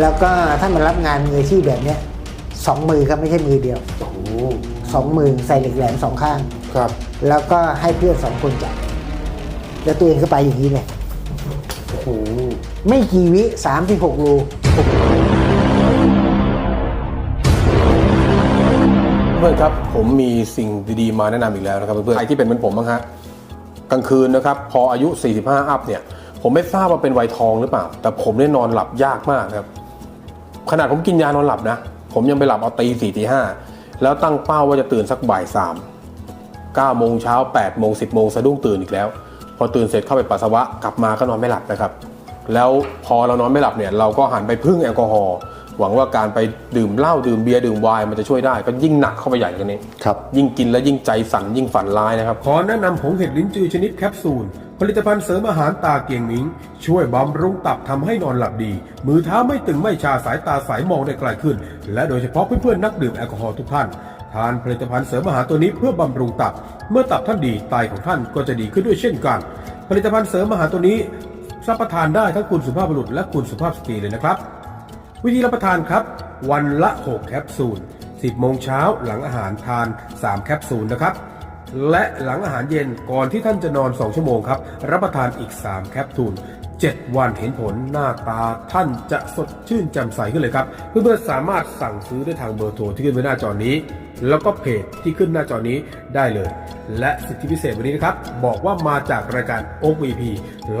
แล้วก็ถ้ามันรับงานมืออาชีพแบบเนี้ยสองมือครับไม่ใช่มือเดียวโอ้โหสองมือใส่เหล็กแหลมสองข้าง ครับ แล้วก็ให้เพื่อนสองคนจับแล้วตัวเองก็ไปอย่างนี้เลยโอ้โหไม่กี่วิสามสิบหกรูเพื่อนครับผมมีสิ่งดีๆมาแนะนำอีกแล้วนะครับเพื่อนๆใครที่เป็นเหมือนผมบ้างฮะกลางคืนนะครับ พออายุ 45 อัพเนี่ย ผมไม่ทราบว่าเป็นวัยทองหรือเปล่า แต่ผมเนี่ยนอนหลับยากมากครับ ขนาดผมกินยานอนหลับนะ ผมยังไปหลับเอาตีสี่ตีห้าแล้วตั้งเป้าว่าจะตื่นสักบ่ายสามเก้าโมงเช้าแปดโมงสิบโมงสะดุ้งตื่นอีกแล้ว พอตื่นเสร็จเข้าไปปัสสาวะกลับมาก็นอนไม่หลับนะครับ แล้วพอเรานอนไม่หลับเนี่ยเราก็หันไปพึ่งแอลกอฮอล์หวังว่าการไปดื่มเหล้าดื่มเบียร์ดื่มไวน์มันจะช่วยได้ก็ยิ่งหนักเข้าไปใหญ่กันนี้ครับยิ่งกินแล้วยิ่งใจสั่นยิ่งฝันร้ายนะครับ ขอแนะนำผงเห็ดลิ้นจือชนิดแคปซูล ผลิตภัณฑ์เสริมอาหารตาเกียงมิง ช่วยบำรุงตับทำให้นอนหลับดี มือเท้าไม่ตึงไม่ชาสายตาใสมองได้ไกลขึ้น และโดยเฉพาะเพื่อนๆนักดื่มแอลกอฮอล์ทุกท่าน ทานผลิตภัณฑ์เสริมอาหารตัวนี้เพื่อบำรุงตับ เมื่อตับท่านดีไตของท่านก็จะดีขึ้นด้วยเช่นกัน ผลิตภัณฑ์เสริมอาหารตัวนี้รับประทานได้ทั้งคุณสุภาพบุรุษและคุณสุภาพสตรีเลยนะครับ วิธีรับประทานครับ วันละ 6 แคปซูล 10 โมงเช้าหลังอาหารทาน 3 แคปซูลนะครับ และหลังอาหารเย็นก่อนที่ท่านจะนอน 2 ชั่วโมงครับ รับประทานอีก 3 แคปซูล7 วันเห็นผลหน้าตาท่านจะสดชื่นแจ่มใสขึ้นเลยครับเพื่อนๆสามารถสั่งซื้อได้ทางเบอร์โทรที่ขึ้นไว้หน้าจอนี้ แล้วก็เพจที่ขึ้นหน้าจอนี้ได้เลย และสิทธิพิเศษวันนี้นะครับ บอกว่ามาจากรายการ o v p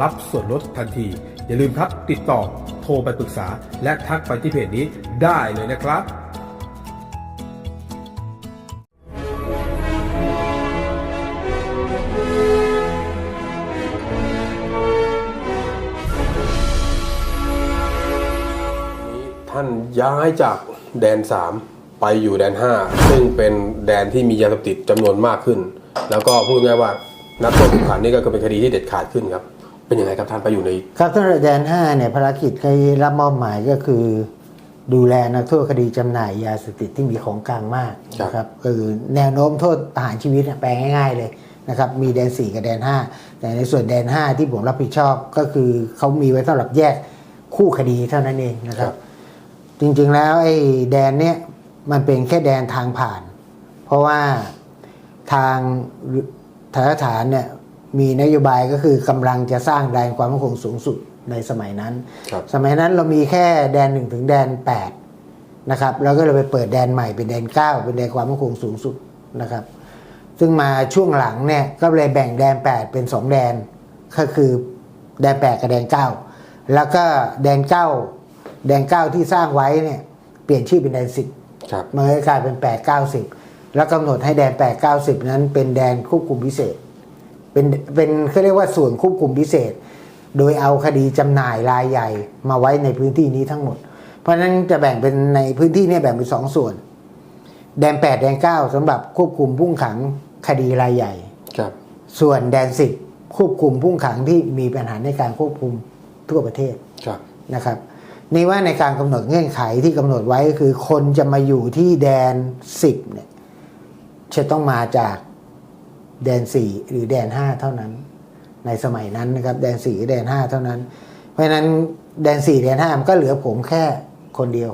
รับส่วนลดทันที อย่าลืมครับติดต่อโทรไปปรึกษา และทักไปที่เพจนี้ได้เลยนะครับ ย้ายจากแดน 3 ไปอยู่แดน 5 ซึ่งเป็นแดนที่มียาเสพติดจำนวนมากขึ้น แล้วก็พูดง่ายๆว่านักโทษผูกขันนี่ก็คือเป็นคดีที่เด็ดขาดขึ้นครับ เป็นยังไงครับท่านไปอยู่ในครับสำหรับแดน 5 เนี่ยภารกิจที่รับมอบหมายก็คือ ดูแลนักโทษคดีจำหน่ายยาเสพติดที่มีของกลางมากครับนะครับคือแนวโน้มโทษประหารชีวิตเนี่ยแปลง่าย ๆ เลยนะครับมีแดน 4 กับแดน 5 แต่ในส่วนแดน 5 ที่ผมรับผิดชอบก็คือเขามีไว้สำหรับแยกคู่คดีเท่านั้นเองนะครับ จริงๆแล้วไอ้แดนเนี่ยมันเป็นแค่แดนทางผ่าน เพราะว่าทางทางฐานเนี่ยมีนโยบายก็คือกำลังจะสร้างแดนความมั่นคงสูงสุดในสมัยนั้นครับสมัยนั้นเรามีแค่แดนหนึ่งถึงแดนแปดนะครับแล้วก็เลยไปเปิดแดนใหม่เป็นแดนเก้าเป็นแดนความมั่นคงสูงสุดนะครับ ซึ่งมาช่วงหลังเนี่ยก็เลยแบ่งแดนแปดเป็นสองแดนก็คือแดนแปดกับแดนเก้าแล้วก็แดนเก้า แดนเก้าที่สร้างไว้เนี่ยเปลี่ยนชื่อเป็นแดนสิบครับมันก็กลายเป็น8 9 0แล้วกำหนดให้แดน8 9 0นั้นเป็นแดนควบคุมพิเศษ เป็นเป็นเขาเรียกว่าส่วนควบคุมพิเศษ โดยเอาคดีจำหน่ายรายใหญ่มาไว้ในพื้นที่นี้ทั้งหมด เพราะฉะนั้นจะแบ่งเป็นในพื้นที่เนี่ยแบ่งเป็นสองส่วน แดน8แดน9สำหรับควบคุมผู้ขังคดีรายใหญ่ครับ ส่วนแดน10ควบคุมผู้ขังที่มีปัญหาในการควบคุมทั่วประเทศครับนะครับ นี่ว่าในการกำหนดเงื่อนไขที่กำหนดไว้ก็คือ คนจะมาอยู่ที่แดน10เนี่ยจะต้องมาจากแดน4หรือแดน5เท่านั้น ในสมัยนั้นนะครับ แดน4หรือแดน5เท่านั้น เพราะฉะนั้นแดน4แดน5มันก็เหลือผมแค่คนเดียว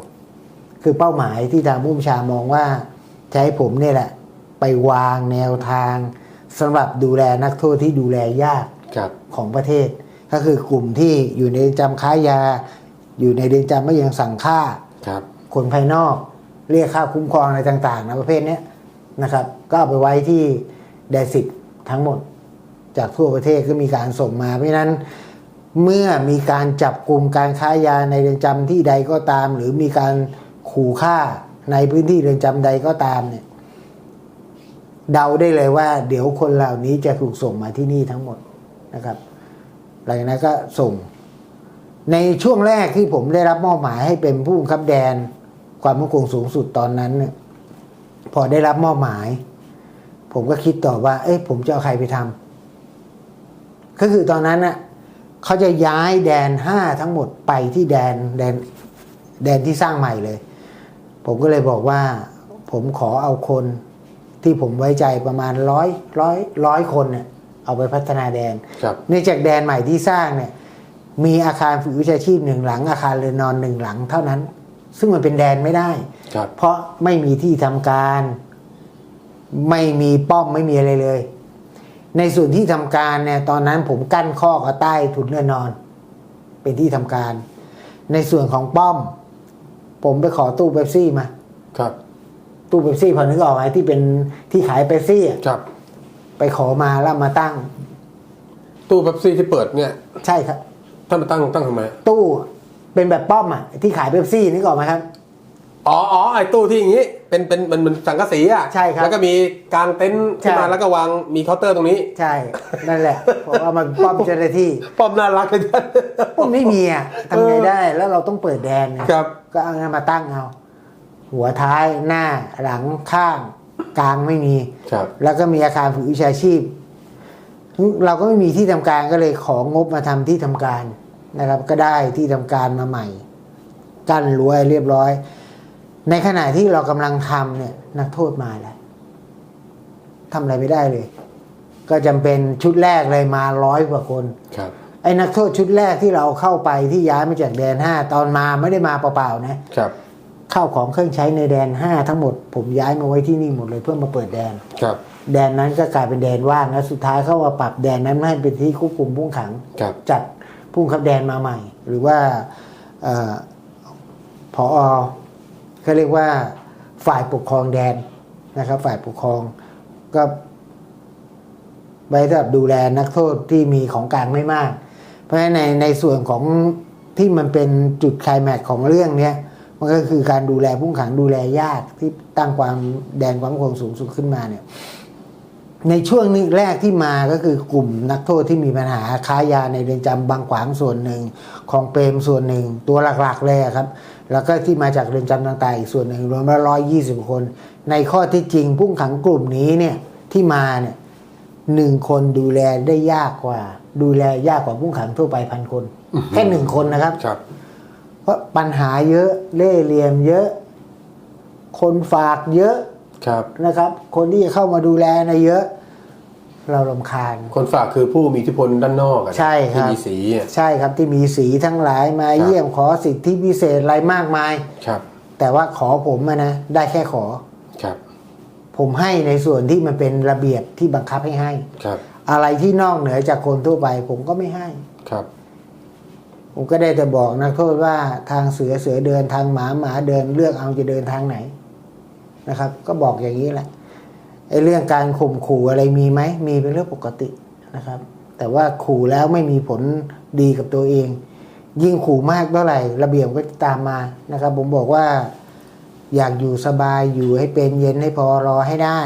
คือเป้าหมายที่ทางผู้บัญชามองว่าจะให้ผมเนี่ยแหละ ไปวางแนวทางสำหรับดูแลนักโทษที่ดูแลยากครับของประเทศ ก็คือกลุ่มที่อยู่ในเรือนจำค้ายา อยู่ในเรือนจำไม่ยังสั่งฆ่าครับคนภายนอกเรียกค่าคุ้มครองอะไรต่างๆนะประเภทเนี้ยนะครับ ก็เอาไปไว้ที่แดนสิบทั้งหมดจากทั่วประเทศก็มีการส่งมาเพราะฉะนั้นเมื่อมีการจับกลุ่มการค้ายาในเรือนจำที่ใดก็ตาม หรือมีการขู่ฆ่าในพื้นที่เรือนจำใดก็ตามเนี่ยเดาได้เลยว่า เดี๋ยวคนเหล่านี้จะถูกส่งมาที่นี่ทั้งหมดนะครับหลังจากนั้นก็ส่ง ในช่วงแรกที่ผมได้รับมอบหมายให้เป็นผู้บังคับแดน ความมั่นคงสูงสุดตอนนั้นเนี่ยพอได้รับมอบหมาย ผมก็คิดต่อว่า เอ้ยผมจะเอาใครไปทำก็คือตอนนั้นน่ะเขาจะย้ายแดนห้าทั้งหมดไปที่แดนแดนแดนที่สร้างใหม่เลย ผมก็เลยบอกว่า ผมขอเอาคนที่ผมไว้ใจประมาณร้อยร้อยร้อยคนเนี่ยเอาไปพัฒนาแดนครับเนื่องจากแดนใหม่ที่สร้างเนี่ย มีอาคารฝึกวิชาชีพหนึ่งหลัง อาคารเรือนนอนหนึ่งหลังเท่านั้น ซึ่งมันเป็นแดนไม่ได้ครับเพราะไม่มีที่ทำการ ไม่มีป้อมไม่มีอะไรเลย ในส่วนที่ทำการเนี่ยตอนนั้นผมกั้นข้อกับใต้ถุนเรือนนอน เป็นที่ทำการ ในส่วนของป้อม ผมไปขอตู้เบปซี่มา ครับ ตู้เบปซี่พอนึกออกไหมที่เป็นที่ขายเบปซี่อะครับไปขอมาแล้วมาตั้ง ตู้เป๊ปซี่ที่เปิดเนี่ย ใช่ครับ ท่านมาตั้งตั้งทำไม ตู้เป็นแบบป้อมอะที่ขายเบปซี่นึกออกไหมครับ อ๋ออ๋อไอ้ตู้ที่อย่างนี้ เป็นเป็นมันมันสังกะสีอะใช่ครับแล้วก็มีกางเต็นท์ขึ้นมาใช่ แล้วก็วางมีเคาน์เตอร์ตรงนี้ ใช่ นั่นแหละเพราะว่ามันป้อมเจ้าหน้าที่ป้อมน่ารักเลยท่านป้อมไม่มีอะทำไงได้แล้วเราต้องเปิดแดนไงครับ ก็เอามาตั้งเอา หัวท้ายหน้าหลังข้าง กลางไม่มี ครับ แล้วก็มีอาคารฝึกวิชาชีพ เราก็ไม่มีที่ทำการก็เลยของงบมาทำที่ทำการนะครับ ก็ได้ที่ทำการมาใหม่ กั้นรั้วให้เรียบร้อย ในขณะที่เรากำลังทำเนี่ยนักโทษมาแล้วทำอะไรไม่ได้เลย ก็จำเป็นชุดแรกเลยมาร้อยกว่าคนครับไอ้นักโทษชุดแรกที่เราเข้าไปที่ย้ายมาจากแดนห้าตอนมาไม่ได้มาเปล่าๆนะครับข้าวของเครื่องใช้ในแดนห้าทั้งหมด ผมย้ายมาไว้ที่นี่หมดเลยเพื่อมาเปิดแดนครับ แดนนั้นก็กลายเป็นแดนว่างแล้วสุดท้ายเขาว่าปรับแดนนั้นให้เป็นที่ควบคุมผู้ขัง ครับ จัดผู้ขับแดนมาใหม่ หรือว่าเออพอเขาเรียกว่าฝ่ายปกครองแดนนะครับ ฝ่ายปกครองก็ไว้สำหรับดูแลนักโทษที่มีของกลางไม่มาก เพราะฉะนั้นในในส่วนของที่มันเป็นจุดไคลแม็กซ์ของเรื่องเนี้ยมันก็คือการดูแลผู้ขังดูแลญาติที่ตั้งความแดนความมั่นคงสูงสุดขึ้นมาเนี่ย ในช่วงนี้แรกที่มาก็คือกลุ่มนักโทษที่มีปัญหาค้ายาในเรือนจำบางขวางส่วนหนึ่งของเปรมส่วนหนึ่งตัวหลักๆเลยอะครับ แล้วก็ที่มาจากเรือนจำต่างๆอีกส่วนหนึ่งรวมแล้วร้อยยี่สิบคน ในข้อที่จริงผู้ขังกลุ่มนี้เนี่ยที่มาเนี่ยหนึ่งคนดูแลได้ยากกว่า ดูแลยากกว่าผู้ขังทั่วไปพันคน แค่หนึ่งคนนะครับครับ เพราะปัญหาเยอะเล่ห์เหลี่ยมเยอะ คนฝากเยอะครับ นะครับ คนที่จะเข้ามาดูแลนะเยอะ เราลำคาญ คนฝากคือผู้มีอิทธิพลด้านนอกอะใช่ครับที่มีสีอะใช่ครับที่มีสีทั้งหลายมาครับเยี่ยมขอสิทธิพิเศษอะไรมากมายครับ แต่ว่าขอผมอะนะได้แค่ขอครับ ผมให้ในส่วนที่มันเป็นระเบียบที่บังคับให้ให้ครับ อะไรที่นอกเหนือจากคนทั่วไป ผมก็ไม่ให้ครับผมก็ได้แต่บอกนักโทษว่าทางเสือเสือเดินทางหมาหมาเดินเลือกเอาจะเดินทางไหน นะครับ ก็บอกอย่างนี้แหละไอ้เรื่องการข่มขู่อะไรมีไหมมีเป็นเรื่องปกตินะครับ แต่ว่าขู่แล้วไม่มีผลดีกับตัวเอง ยิ่งขู่มากเท่าไหร่ ระเบียบก็ตามมานะครับ ผมบอกว่าอยากอยู่สบายอยู่ให้เป็นเย็นให้พอรอให้ได้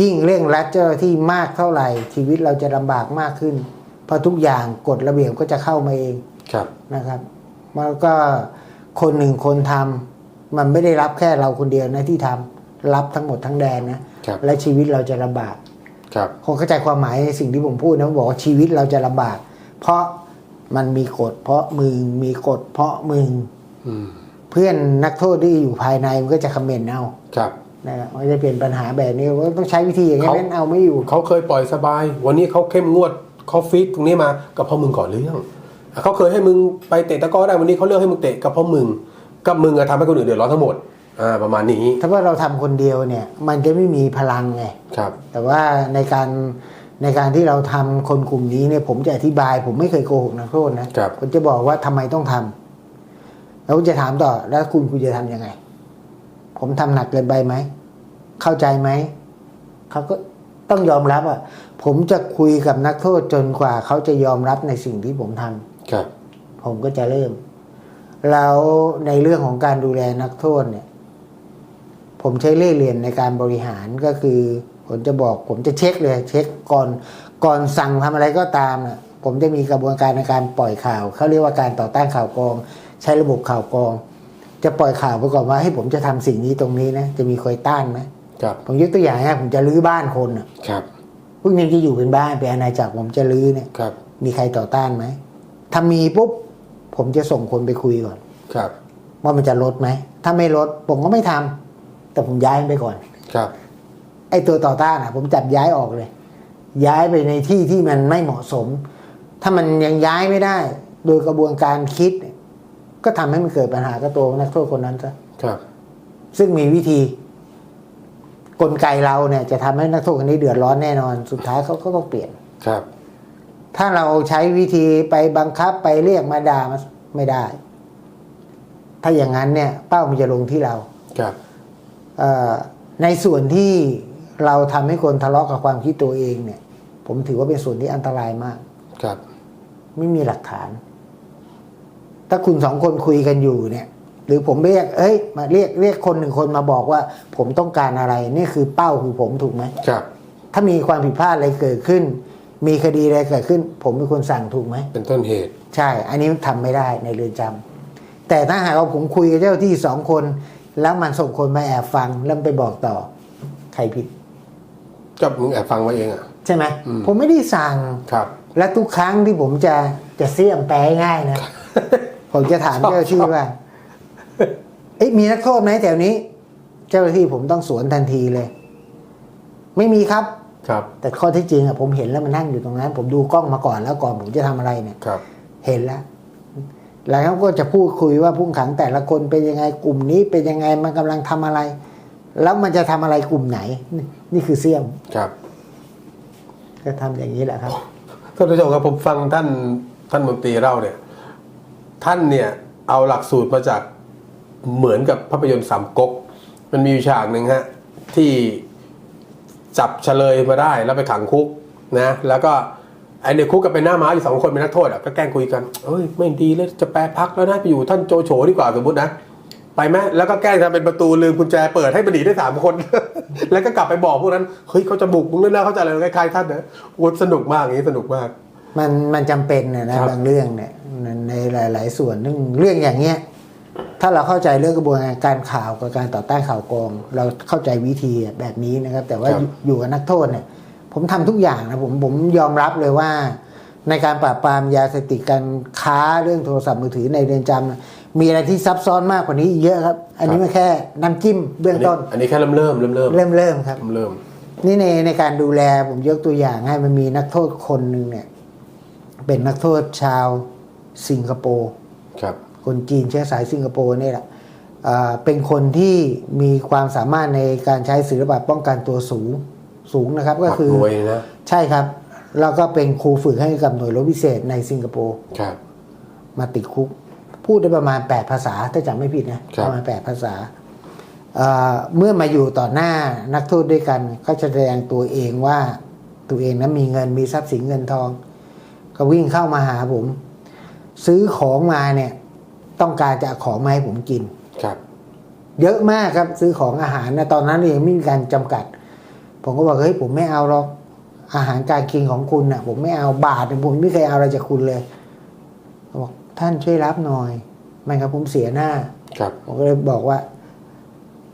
ยิ่งเร่งรัดเจ้าหน้าที่มากเท่าไหร่ ชีวิตเราจะลำบากมากขึ้น เพราะทุกอย่างกฎระเบียบก็จะเข้ามาเองครับนะครับมันก็คนหนึ่งคนทำ มันไม่ได้รับแค่เราคนเดียวนะที่ทำรับทั้งหมดทั้งแดนนะครับและชีวิตเราจะลำบากครับคงเข้าใจความหมายในสิ่งที่ผมพูดนะผมบอกว่าชีวิตเราจะลำบาก เพราะมันมีกฎ เพราะมึงมีกฎ เพราะมึงอืมเพื่อนนักโทษที่อยู่ภายในมันก็จะคอมเมนต์เอาครับนะครับมันจะเป็นปัญหาแบบนี้ว่าต้องใช้วิธีอย่างนี้เขาไม่งั้นเอาไม่อยู่เขาเคยปล่อยสบาย วันนี้เขาเข้มงวดเขาฟีดตรงนี้มาก็เพราะมึงก่อนเรื่องเขาเคยให้มึงไปเตะตะกร้อได้วันนี้เขาเลือกให้มึงเตะก็เพราะมึง ก็มึงอะทำให้คนอื่นเดือดร้อนทั้งหมดอ่าประมาณนี้ถ้าว่าเราทำคนเดียวเนี่ย มันจะไม่มีพลังไง ครับ แต่ว่าในการในการที่เราทำคนกลุ่มนี้เนี่ยผมจะอธิบาย ผมไม่เคยโกหกนักโทษนะครับ ผมจะบอกว่าทำไมต้องทำแล้วผมจะถามต่อแล้วคุณคุณจะทำยังไง ผมทำหนักเกินไปไหม เข้าใจไหม เขาก็ต้องยอมรับอะ ผมจะคุยกับนักโทษจนกว่า เขาจะยอมรับในสิ่งที่ผมทำครับ ผมก็จะเริ่ม แล้วในเรื่องของการดูแลนักโทษเนี่ย ผมใช้เล่ห์เหรียญในการบริหารก็คือ ผมจะบอกผมจะเช็คเลย เช็คก่อนก่อนสั่งทำอะไรก็ตามน่ะผมจะมีกระบวนการในการปล่อยข่าวเขาเรียกว่าการต่อต้านข่าวกรอง ใช้ระบบข่าวกรอง จะปล่อยข่าวไปก่อนว่าให้ผมจะทำสิ่งนี้ตรงนี้นะจะมีใครต้านไหมครับผมยกตัวอย่างนะผมจะรื้อบ้านคนน่ะครับพวกนี้ที่อยู่เป็นบ้านเป็นอาณาจักรผมจะรื้อเนี่ยครับ มีใครต่อต้านไหมถ้ามีปุ๊บ ผมจะส่งคนไปคุยก่อน ครับ ว่ามันจะลดไหม ถ้าไม่ลดผมก็ไม่ทำแต่ผมย้ายมันไปก่อน ครับ ไอ้ตัวต่อต้านอะ ผมจับย้ายออกเลย ย้ายไปในที่ที่มันไม่เหมาะสม ถ้ามันยังย้ายไม่ได้ โดยกระบวนการคิดเนี่ยก็ทำให้มันเกิดปัญหากับตัวนักโทษคนนั้นซะครับ ซึ่งมีวิธี กลไกเราเนี่ย จะทำให้นักโทษคนนี้เดือดร้อนแน่นอน สุดท้ายเขาก็ต้องเปลี่ยนครับ ถ้าเราใช้วิธีไปบังคับไปเรียกมาด่ามาไม่ได้ ถ้าอย่างนั้นเนี่ย เป้ามันจะลงที่เราครับเอ่อในส่วนที่เราทำให้คนทะเลาะกับความคิดตัวเองเนี่ย ผมถือว่าเป็นส่วนที่อันตรายมาก ครับ ไม่มีหลักฐาน ถ้าคุณสองคนคุยกันอยู่เนี่ย หรือผมเรียก เอ้ย มาเรียกเรียกคนหนึ่งคนมาบอกว่า ผมต้องการอะไร นี่คือเป้าคือผมถูกไหมครับ ถ้ามีความผิดพลาดอะไรเกิดขึ้น มีคดีอะไรเกิดขึ้น ผมเป็นคนสั่งถูกไหม เป็นต้นเหตุ ใช่ อันนี้ทำไม่ได้ในเรือนจำแต่ถ้าหากว่าผมคุยกับเจ้าที่สองคน แล้วมันส่งคนมาแอบฟังแล้วมันไปบอกต่อ ใครผิดก็มึงแอบฟังมาเองอะ ใช่ไหมอืมผมไม่ได้สั่งครับ และทุกครั้งที่ผมจะจะเสี่ยมแปลง่ายนะ ผมจะถามชอบเจ้าหน้าที่ชอบว่าเอ๊ะมีนักโทษไหมแถวนี้ เจ้าหน้าที่ผมต้องสวนทันทีเลย ไม่มีครับ ครับแต่ข้อที่จริงอะผมเห็นแล้วมันนั่งอยู่ตรงนั้น ผมดูกล้องมาก่อนแล้วก่อนผมจะทำอะไรเนี่ยครับ เห็นแล้วแล้วเขาก็จะพูดคุยว่าผู้ต้องขังแต่ละคนเป็นยังไงกลุ่มนี้เป็นยังไงมันกำลังทำอะไร แล้วมันจะทำอะไรกลุ่มไหนนี่นี่คือเสี่ยมครับ ก็ทำอย่างนี้แหละครับท่านผู้ชมครับผมฟังท่านท่านมนตรีเล่าเนี่ย ท่านเนี่ยเอาหลักสูตรมาจากเหมือนกับภาพยนตร์สามก๊กมันมีอยู่ฉากหนึ่งฮะ ที่ จับเฉลยมาได้แล้วไปขังคุกนะแล้วก็ไอในคุกก็เป็นหน้าม้าอยู่สองคนเป็นนักโทษอะก็แกล้งคุยกันเอ้ยไม่ดีเลยจะแปรพักแล้วนะไปอยู่ท่านโจโฉดีกว่าสมมตินะไปไหมแล้วก็แกล้งทำเป็นประตูลืมกุญแจเปิดให้มันหนีได้สามคน แล้วก็กลับไปบอกพวกนั้นเฮ้ยเขาจะบุกมึงแล้วนะเขาจะอะไรคล้ายๆท่านนะโอ้สนุกมากอย่างนี้สนุกมาก มันมันจำเป็นนะนะครับบางเรื่องเนี่ยในในหลาย ๆ ส่วนเรื่องเรื่องอย่างเงี้ย ถ้าเราเข้าใจเรื่องกระบวนการข่าวกับการต่อต้านข่าวกรอง เราเข้าใจวิธีแบบนี้นะครับ แต่ว่าครับอยู่อยู่กับนักโทษเนี่ย ผมทำทุกอย่างนะผมผมยอมรับเลยว่า ในการปราบปรามยาเสพติดการค้าเรื่องโทรศัพท์มือถือในเรือนจำน่ะมีอะไรที่ซับซ้อนมากกว่านี้อีกเยอะครับ อันนี้มันแค่น้ำจิ้มเบื้องต้น อันนี้แค่เริ่มเริ่มเริ่มเริ่มเริ่มเริ่มครับเริ่มนี่ในในการดูแลผมยกตัวอย่างให้มันมีนักโทษคนหนึ่งเนี่ย เป็นนักโทษชาวสิงคโปร์ครับ คนจีนเชื้อสายสิงคโปร์นี่แหละอ่าเป็นคนที่มีความสามารถในการใช้ศิลปะป้องกันตัวสูงสูงนะครับก็คือหมักรวยนะใช่ครับ แล้วก็เป็นครูฝึกให้กับหน่วยรบพิเศษในสิงคโปร์ครับ มาติดคุก พูดได้ประมาณ 8 ภาษาถ้าจำไม่ผิดนะครับประมาณ 8 ภาษาเอ่อเมื่อมาอยู่ต่อหน้านักโทษด้วยกันเขาจะแสดงตัวเองว่าตัวเองนั้นมีเงินมีทรัพย์สินเงินทอง ก็วิ่งเข้ามาหาผม ซื้อของมาเนี่ย ต้องการจะเอาของมาให้ผมกินครับ เยอะมากครับซื้อของอาหารนะตอนนั้นเองไม่มีการจำกัด ผมก็บอกเฮ้ยผมไม่เอาหรอกอาหารการกินของคุณนะ่ะ ผมไม่เอาบาทหนึ่งผมไม่เคยเอาอะไรจากคุณเลยเขาบอกท่านช่วยรับหน่อยไม่ครับผมเสียหน้า ครับ ผมก็เลยบอกว่า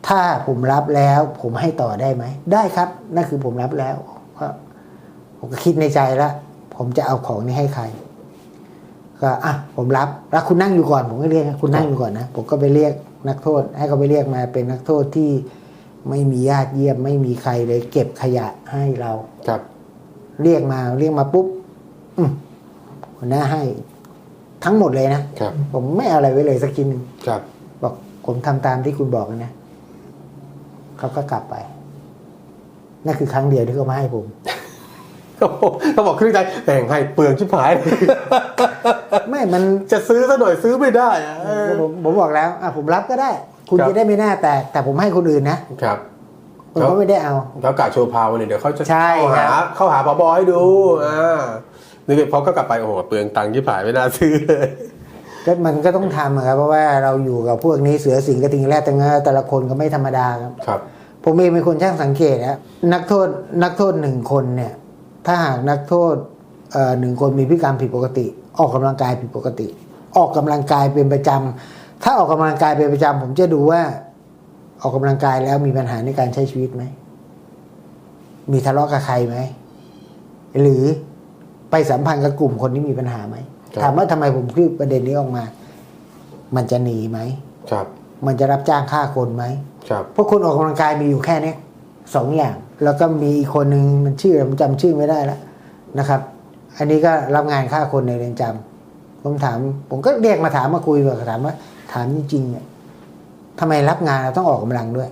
ถ้าผมรับแล้ว ผมให้ต่อได้ไหมได้ครับนั่นคือผมรับแล้วก็ผมก็คิดในใจแล้วผมจะเอาของนี้ให้ใคร ก็อะผมรับแล้วคุณนั่งอยู่ก่อน ผมก็เรียกคุณนั่งอยู่ก่อนนะผมก็ไปเรียกนักโทษ ให้เขาไปเรียกมาเป็นนักโทษที่ไม่มีญาติเยี่ยมไม่มีใครเลย เก็บขยะให้เราครับ เรียกมาเรียกมาปุ๊บอืมหัวหน้าให้ ทั้งหมดเลยนะครับ ผมไม่เอาอะไรไว้เลยสักชิ้นหนึ่งครับ บอกผมทำตามที่คุณบอกนะเขาก็กลับไปนั่นคือครั้งเดียวที่เขามาให้ผมเขาบอกเขาบอกครึ่งใจแบ่งให้เปลืองชิบหาย ไม่มันจะซื้อซะหน่อยซื้อไม่ได้อะเออ ผมผมบอกแล้วอะผมรับก็ได้ คุณครับ จะได้ไม่น่าแตกแต่ผมให้คนอื่นนะครับผมก็ไม่ได้เอาเขากาโชว์พาวเนี่ยเดี๋ยวเขาจะใช่เข้าหาครับ เข้าหาพอบให้ดูอ่านึกพอก็กลับไปโอ้โหเปลืองตังค์ชิบหายไม่น่าซื้อเลยก็มันก็ต้องทำอะครับเพราะว่าเราอยู่กับพวกนี้เสือสิงห์กระทิงแรดแต่ละแต่ละคนก็ไม่ธรรมดาครับ ครับ ผมเองเป็นคนช่างสังเกตนะนักโทษนักโทษหนึ่งคนเนี่ย ถ้าหากนักโทษเอ่อหนึ่งคนมีพฤติกรรมผิดปกติ ออกกำลังกายผิดปกติ ออกกำลังกายเป็นประจำถ้าออกกำลังกายเป็นประจำผมจะดูว่า ออกกำลังกายแล้วมีปัญหาในการใช้ชีวิตไหม มีทะเลาะกับใครไหม หรือไปสัมพันธ์กับกลุ่มคนที่มีปัญหาไหมครับถามว่าทำไมผมพูดประเด็นนี้ออกมา มันจะหนีไหมครับ มันจะรับจ้างฆ่าคนไหมครับเพราะคนออกกำลังกายมีอยู่แค่เนี้ยสองอย่าง แล้วก็มีอีกคนหนึ่งมันชื่ออะไรผมจำชื่อไม่ได้แล้วนะครับ อันนี้ก็รับงานฆ่าคนในเรือนจำคผมถาม ผมก็เรียกมาถามมาคุยแบบถามว่า ถามจริงๆเนี่ยทำไมรับงานเราต้องออกกำลังด้วย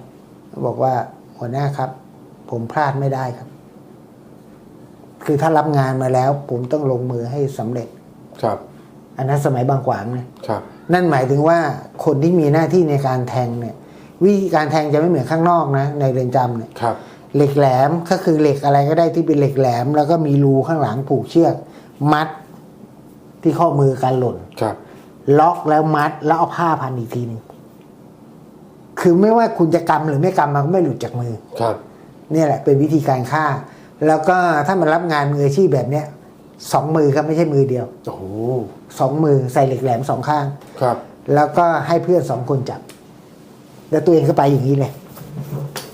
บอกว่าหัวหน้าครับ ผมพลาดไม่ได้ครับ คือถ้ารับงานมาแล้ว ผมต้องลงมือให้สำเร็จ ครับ อันนั้นสมัยบางขวางนะครับ นั่นหมายถึงว่าคนที่มีหน้าที่ในการแทงเนี่ย วิธีการแทงจะไม่เหมือนข้างนอกนะ ในเรือนจำเนี่ยครับ เหล็กแหลมก็คือเหล็กอะไรก็ได้ที่เป็นเหล็กแหลม แล้วก็มีรูข้างหลังผูกเชือก มัดที่ข้อมือการหล่นครับ ล็อกแล้วมัดแล้วเอาผ้าพันอีกทีหนึ่งคือไม่ว่าคุณจะกำหรือไม่กำมันก็ไม่หลุดจากมือครับเนี่ยแหละเป็นวิธีการฆ่า แล้วก็ถ้ามันรับงานมืออาชีพแบบเนี้ยสองมือครับไม่ใช่มือเดียวโอ้โหสองมือใส่เหล็กแหลมสองข้างครับ แล้วก็ให้เพื่อนสองคนจับ แล้วตัวเองก็ไปอย่างนี้เลย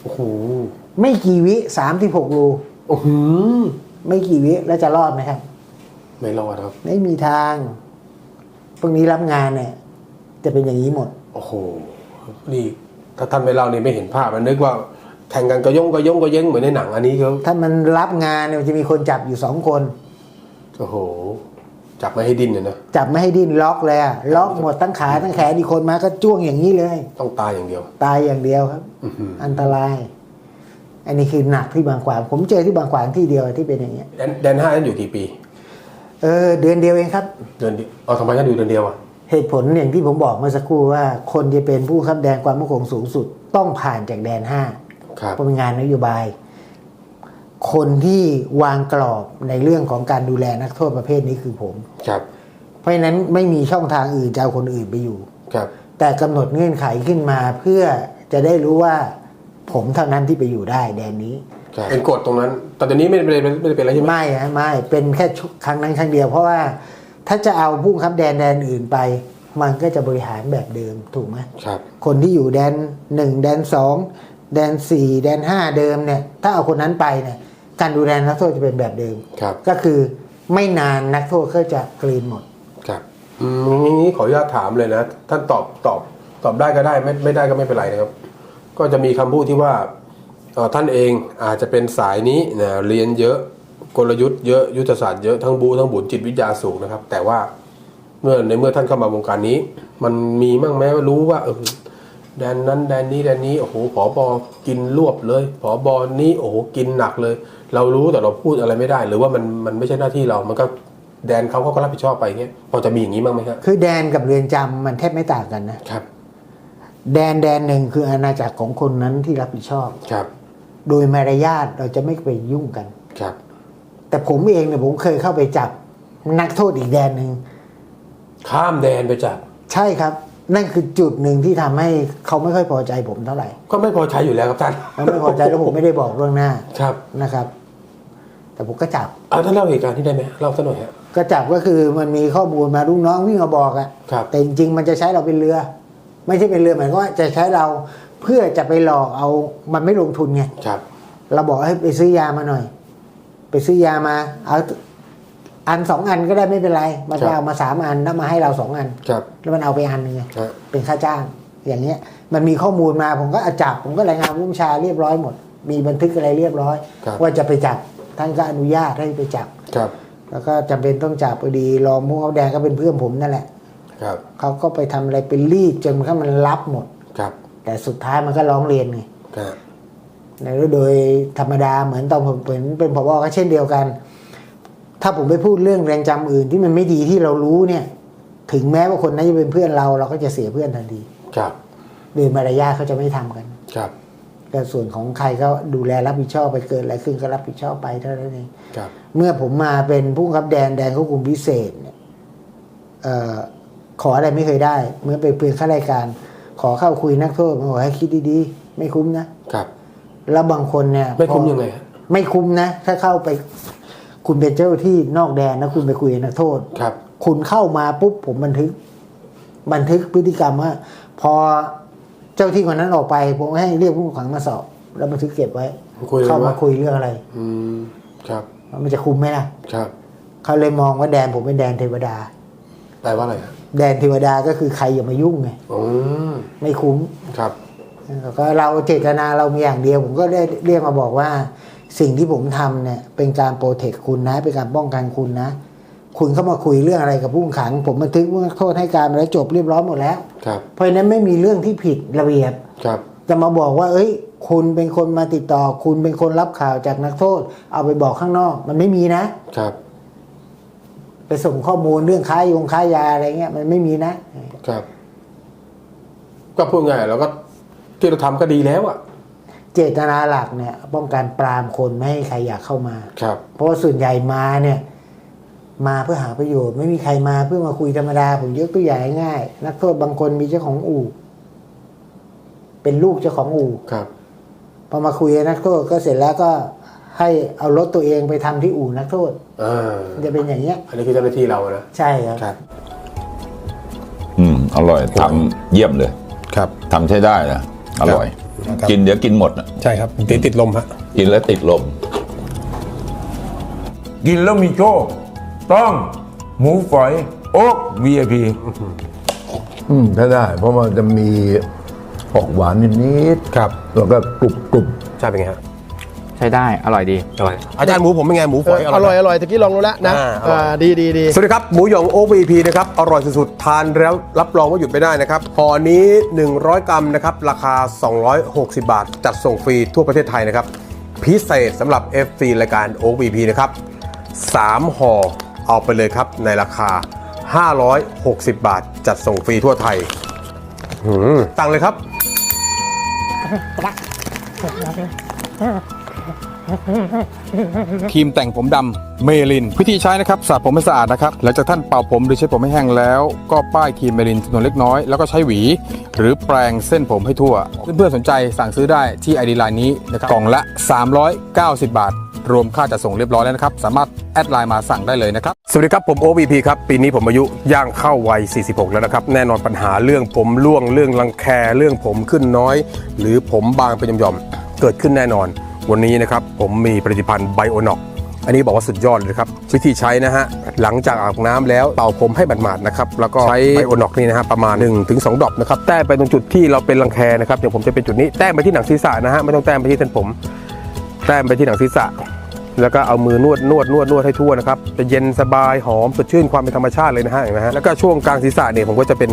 โอ้โห ไม่กี่วิสามที่หกรูโอ้โหไม่กี่วิแล้วจะรอดไหมครับ ไม่รอดครับ ไม่มีทางพวกนี้รับงานเนี่ย จะเป็นอย่างนี้หมด โอ้โหนี่ถ้าท่านไม่เล่านี่ไม่เห็นภาพมันนึกว่าแข่งกันกระยงกระยงกระเย้งเหมือนในหนังอันนี้เขาถ้ามันรับงานเนี่ยมันจะมีคนจับอยู่สองคน โอ้โห จับไม่ให้ดิ้นเนี่ยนะ จับไม่ให้ดิ้นล็อกเลยอะล็อกหมดทั้งขาทั้งแขนอีกคนมาก็จ้วงอย่างนี้เลย ต้องตายอย่างเดียว ตายอย่างเดียวครับอื้อหืออันตราย อันนี้คือหนักที่บางขวาง ผมเจอที่บางขวางที่เดียวที่เป็นอย่างเงี้ยแดนแดนห้านั้นอยู่กี่ปี เออเดือนเดียวเองครับ เดือนเดียวเอาทำไมท่านอยู่เดือนเดียวอะเหตุผลอย่างที่ผมบอกเมื่อสักครู่ว่า คนจะเป็นผู้ขับแดนความมั่นคงสูงสุด ต้องผ่านจากแดนห้าครับเพราะเป็นงานนโยบาย คนที่วางกรอบในเรื่องของการดูแลนักโทษประเภทนี้คือผมครับ เพราะฉะนั้นไม่มีช่องทางอื่นจะเอาคนอื่นไปอยู่ครับ แต่กำหนดเงื่อนไขขึ้นมาเพื่อจะได้รู้ว่า ผมเท่านั้นที่ไปอยู่ได้แดนนี้ครับเป็นกฎตรงนั้น แต่ตอนนี้ไม่ได้ไม่ได้ไม่ได้เป็นอะไรใช่ไหมไม่ฮะไม่เป็นแค่ชุครั้งนั้นครั้งเดียว เพราะว่าถ้าจะเอาผู้บังคับแดนแดนอื่นไป มันก็จะบริหารแบบเดิมถูกไหมครับ คนที่อยู่แดนหนึ่งแดนสองแดนสี่แดนห้าเดิมเนี่ย ถ้าเอาคนนั้นไปเนี่ยการดูแลนักโทษจะเป็นแบบเดิมครับ ก็คือไม่นานนักโทษก็จะกลืนหมดครับอืมอย่างนี้ขออนุญาตถามเลยนะ ท่านตอบตอบตอบได้ก็ได้ไม่ไม่ได้ก็ไม่เป็นไรนะครับ ก็จะมีคำพูดที่ว่าเอ่อท่านเองอาจจะเป็นสายนี้นะเรียนเยอะกลยุทธ์เยอะยุทธศาสตร์เยอะทั้งบูทั้งบุญจิตวิทยาสูงนะครับ แต่ว่าเมื่อในเมื่อท่านเข้ามาวงการนี้ มันมีมั่งแม้ว่ารู้ว่าเออแดนนั้นแดนนี้แดนนี้โอ้โหผอบอกินรวบเลยผอบอนี้โอ้โหกินหนักเลย เรารู้แต่เราพูดอะไรไม่ได้ หรือว่ามันมันไม่ใช่หน้าที่เรามันก็แดนเขาเขาก็รับผิดชอบไปเงี้ยพอจะมีอย่างนี้บ้างไหมครับคือแดนกับเรือนจำมันแทบไม่ต่างกันนะครับ แดนแดนหนึ่งคืออาณาจักรของคนนั้นที่รับผิดชอบ ครับ โดยมารยาทเราจะไม่ไปยุ่งกัน ครับ แต่ผมเองเนี่ยผมเคยเข้าไปจับ นักโทษอีกแดนหนึ่งข้ามแดนไปจากใช่ครับ นั่นคือจุดหนึ่งที่ทำให้เขาไม่ค่อยพอใจผมเท่าไหร่ก็ไม่พอใช้อยู่แล้วครับท่านเขาไม่พอใจแล้วผมไม่ได้บอกล่วงหน้าครับนะครับ แต่ผมก็จับ เอาท่านเล่าเหตุการณ์ที่ได้ไหมเล่าสักหน่อยฮะก็จับก็คือมันมีข้อมูลมาลูกน้องวิ่งมาบอกอะครับแต่จริงๆมันจะใช้เราเป็นเรือ ไม่ใช่เป็นเรือหมายความว่าจะใช้เราเพื่อจะไปหลอกเอามันไม่ลงทุนไงครับ เราบอกให้ไปซื้อยามาหน่อย ไปซื้อยามาเอาอันสองอันก็ได้ไม่เป็นไร มันครัก็บเอามาสามอันแล้วมาให้เราสองอันครับแล้วมันเอาไปอันหนึงไงฮะเป็นค่าจ้าง อย่างเงี้ย มันมีข้อมูลมาผมก็เอาจับผมก็รายงานผู้บัญชาเรียบร้อยหมด มีบันทึกอะไรเรียบร้อยครับว่าจะไปจับท่านก็อนุญาตให้ไปจับครับ แล้วก็จำเป็นต้องจับพอดีรองผู้เขาแดงก็เป็นเพื่อนผมนั่นแหละ ครับ เขาก็ไปทำอะไรเป็นรีดจนกระทั่งมันรับหมดครับ แต่สุดท้ายมันก็ร้องเรียนไงครับแล้วโดยธรรมดาเหมือนตอนผมเป็นเป็นผบก็เช่นเดียวกัน ถ้าผมไปพูดเรื่องเรือนจำอื่นที่มันไม่ดีที่เรารู้เนี่ย ถึงแม้ว่าคนนั้นจะเป็นเพื่อนเรา เราก็จะเสียเพื่อนทันทีครับโดยมารยาทเขาจะไม่ทำกัน ครับแต่ส่วนของใครก็ดูแลรับผิดชอบไปเกิดอะไรขึ้นก็รับผิดชอบไปเท่านั้นเองครับเมื่อผมมาเป็นผู้บังคับแดนแดนควบคุมพิเศษเนี่ยเอ่อ ขออะไรไม่เคยได้เมื่อเป็นเพียงข้ารายการ ขอเข้าคุยนักโทษผมบอกให้คิดดีๆ ไม่คุ้มนะครับ แล้วบางคนเนี่ยไม่คุ้มพอยังไงฮะไม่คุ้มนะ ถ้าเข้าไป คุณเป็นเจ้าที่นอกแดนแล้วคุณไปคุยกับนักโทษครับ คุณเข้ามาปุ๊บผมบันทึก บันทึกพฤติกรรมว่าพอเจ้าที่คนนั้นออกไป ผมให้เรียกผู้ต้องขังมาสอบ แล้วบันทึกเก็บไว้คุยเลยเข้ามาว่าคุยเรื่องอะไร อืมครับมันจะคุ้มไหมล่ะ ครับ เขาเลยมองว่าแดนผมเป็นแดนเทวดาแปลว่าอะไรฮะ แดนเทวดาก็คือใครอย่ามายุ่งไงอืมไม่คุ้มครับแล้วก็เราเจตนาเรามีอย่างเดียว ผมก็ได้เรียกมาบอกว่า สิ่งที่ผมทำเนี่ย เป็นการโปรเทคคุณนะ เป็นการป้องกันคุณนะ คุณเข้ามาคุยเรื่องอะไรกับผู้ต้องขัง ผมบันทึกว่านักโทษให้การไปแล้วจบเรียบร้อยหมดแล้วครับเพราะฉะนั้นไม่มีเรื่องที่ผิดระเบียบครับ จะมาบอกว่า เอ้ย คุณเป็นคนมาติดต่อ คุณเป็นคนรับข่าวจากนักโทษ เอาไปบอกข้างนอก มันไม่มีนะครับ ไปส่งข้อมูลเรื่องค้ายงค้ายาอะไรเงี้ยมันไม่มีนะครับ ก็พูดง่ายแล้วก็ที่เราทำก็ดีแล้วอะเจตนาหลักเนี่ย ป้องกันปรามคนไม่ให้ใครอยากเข้ามา ครับ เพราะว่าส่วนใหญ่มาเนี่ย มาเพื่อหาประโยชน์ไม่มีใครมาเพื่อมาคุยธรรมดา ผมยกตัวอย่างง่ายๆนักโทษบางคนมีเจ้าของอู่ เป็นลูกเจ้าของอู่ครับ พอมาคุยกับนักโทษก็เสร็จแล้วก็ ให้เอารถตัวเองไปทำที่อู่นักโทษอ่ามันจะเป็นอย่างเงี้ย อันนี้คือเจ้าหน้าที่เรานะใช่ครับครับ อืมอร่อยทำเยี่ยมเลย ครับทำใช้ได้นะอร่อยครับกินเดี๋ยวกินหมดน่ะใช่ครับติดติดลมฮะกินแล้วติดลม กินแล้วมีโชคต้องหมูฝอยโอ๊ก VIP อืมถ้าได้ เพราะมันจะมีออกหวานนิดๆครับ แล้วก็กรุบกรุบใช่เป็นไงฮะ ใช้ได้อร่อยดี อร่อยอาจารย์หมูผมเป็นไงหมูฝอยอร่อยอร่อยตะกี้ลองดูแล้วนะอ่าอร่อย อ่าดีดีดีสวัสดีครับ หมูหยอง OVP นะครับ อร่อยสุดๆ ทานแล้วรับรองว่าหยุดไม่ได้นะครับห่อนี้ 100 กรัมนะครับ ราคา 260 บาท จัดส่งฟรีทั่วประเทศไทยนะครับ พิเศษสำหรับ FC รายการ OVP นะครับ 3ห่อเอาไปเลยครับ ในราคา 560 บาท จัดส่งฟรีทั่วไทยหืมตังเลยครับ ครีมแต่งผมดำเมลิน วิธีใช้นะครับสระผมให้สะอาดนะครับหลังจากท่านเป่าผมหรือใช้ผมให้แห้งแล้ว ก็ป้ายครีมเมลินจำนวนเล็กน้อยแล้วก็ใช้หวี หรือแปรงเส้นผมให้ทั่ว เพื่อนๆสนใจสั่งซื้อได้ที่ไอดีไลน์นี้นะครับกล่องละ 390 บาท รวมค่าจัดส่งเรียบร้อยแล้วนะครับ สามารถแอดไลน์มาสั่งได้เลยนะครับ สวัสดีครับ ผม OVP ครับ ปีนี้ผมอายุย่างเข้าวัย 46 แล้วนะครับ แน่นอนปัญหาเรื่องผมร่วงเรื่องรังแคเรื่องผมขึ้นน้อย หรือผมบางเป็นหย่อมๆเกิดขึ้นแน่นอน วันนี้นะครับผมมีผลิตภัณฑ์ไบโอนอกอันนี้บอกว่าสุดยอดเลยครับ วิธีใช้นะฮะ หลังจากอาบน้ำแล้วเป่าผมให้หมาดๆนะครับ แล้วก็ใช้ไบโอนอกนี่นะฮะประมาณ1ถึง2ดอกนะครับ แต้มไปตรงจุดที่เราเป็นรังแคนะครับอย่างผมจะเป็นจุดนี้แต้มไปที่หนังศีรษะนะฮะไม่ต้องแต้มไปที่เส้นผม แต้มไปที่หนังศีรษะ แล้วก็เอามือนวดนวดนวดนวดให้ทั่วนะครับจะเย็นสบายหอมสดชื่นความเป็นธรรมชาติเลยนะฮะเห็นไหมฮะแล้วก็ช่วงกลางศีรษะเนี่ยผมก็จะเป็น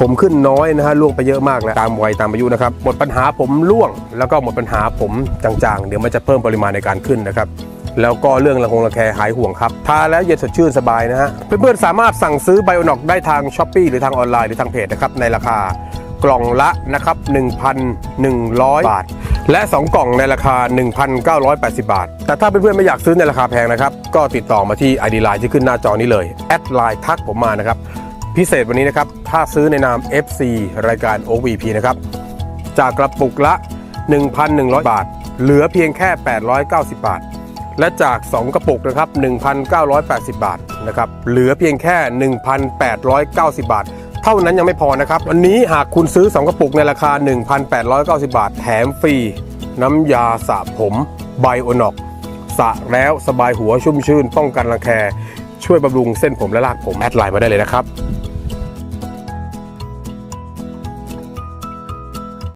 ผมขึ้นน้อยนะฮะล่วงไปเยอะมากแล้วตามวัยตามอายุนะครับหมดปัญหาผมร่วง แล้วก็หมดปัญหาผมจางๆ เดี๋ยวมันจะเพิ่มปริมาณในการขึ้นนะครับแล้วก็เรื่องระคงระแคหายห่วงครับ ทาแล้วเย็นสดชื่นสบายนะฮะ เพื่อนๆ สามารถสั่งซื้อไบโอนอกได้ทางช้อปปีหรือทางออนไลน์หรือทางเพจนะครับ ในราคากล่องละนะครับ 1,100 บาท และ 2 กล่องในราคา 1,980 บาท แต่ถ้าเพื่อนๆ ไม่อยากซื้อในราคาแพงนะครับ ก็ติดต่อมาที่ ID Line ที่ขึ้นหน้าจอนี้เลย แอดไลน์ทักผมมานะครับ พิเศษวันนี้นะครับ ถ้าซื้อในนาม FC รายการ OVP นะครับ จากกระปุกละ 1,100 บาท เหลือเพียงแค่ 890 บาท และจาก 2 กระปุกนะครับ 1,980 บาทนะครับ เหลือเพียงแค่ 1,890 บาท เท่านั้นยังไม่พอนะครับ วันนี้หากคุณซื้อ 2 กระปุกในราคา 1,890 บาท แถมฟรี น้ำยาสระผมไบโอนอกสระแล้วสบายหัวชุ่มชื่น ป้องกันรังแค ช่วยบำรุงเส้นผมและรากผมแอดไลน์มาได้เลยนะครับ